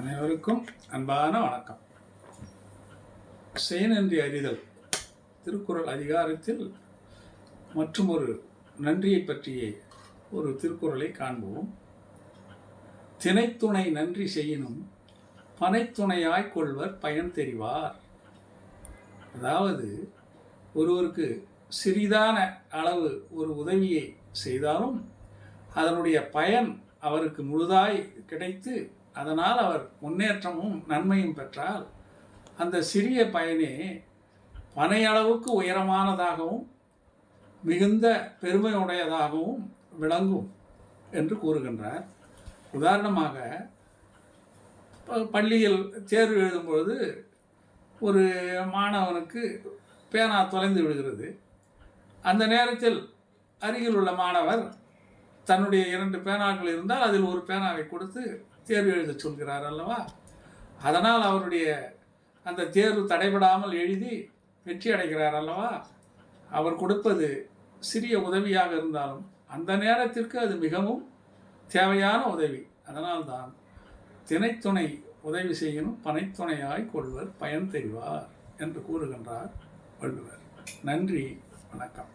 அனைவருக்கும் அன்பான வணக்கம். செயனன்றி அறிதல் திருக்குறள் அதிகாரத்தில் மற்றும் ஒரு நன்றியை பற்றிய ஒரு திருக்குறளை காண்போம். தினைத்துணை நன்றி செய்யினும் பனைத்துணையாய் கொள்வர் பயன் தெரிவார். அதாவது ஒருவருக்கு சிறிதான அளவு ஒரு உதவியை செய்தாலும் அதனுடைய பயன் அவருக்கு முழுதாய் கிடைத்து அதனால் அவர் முன்னேற்றமும் நன்மையும் பெற்றால் அந்த சிறிய பயனே பனையளவுக்கு உயரமானதாகவும் மிகுந்த பெருமையுடையதாகவும் விளங்கும் என்று கூறுகின்றார். உதாரணமாக பள்ளியில் தேர்வு எழுதும்பொழுது ஒரு மாணவனுக்கு பேனா தொலைந்து விடுகிறது. அந்த நேரத்தில் அருகில் உள்ள மாணவர் தன்னுடைய இரண்டு பேனாக்கள் இருந்தால் அதில் ஒரு பேனாவை கொடுத்து தேர்வு எழுதச் சொல்கிறார் அல்லவா? அதனால் அவருடைய அந்த தேர்வு தடைபடாமல் எழுதி வெற்றி அடைகிறார் அல்லவா? அவர் கொடுப்பது சிறிய உதவியாக இருந்தாலும் அந்த நேரத்திற்கு அது மிகவும் தேவையான உதவி. அதனால்தான் தினைத்துணை உதவி செய்யணும் பனைத்துணையாய் கொள்வர் பயன் தெரிவார் என்று கூறுகின்றார் வள்ளுவர். நன்றி வணக்கம்.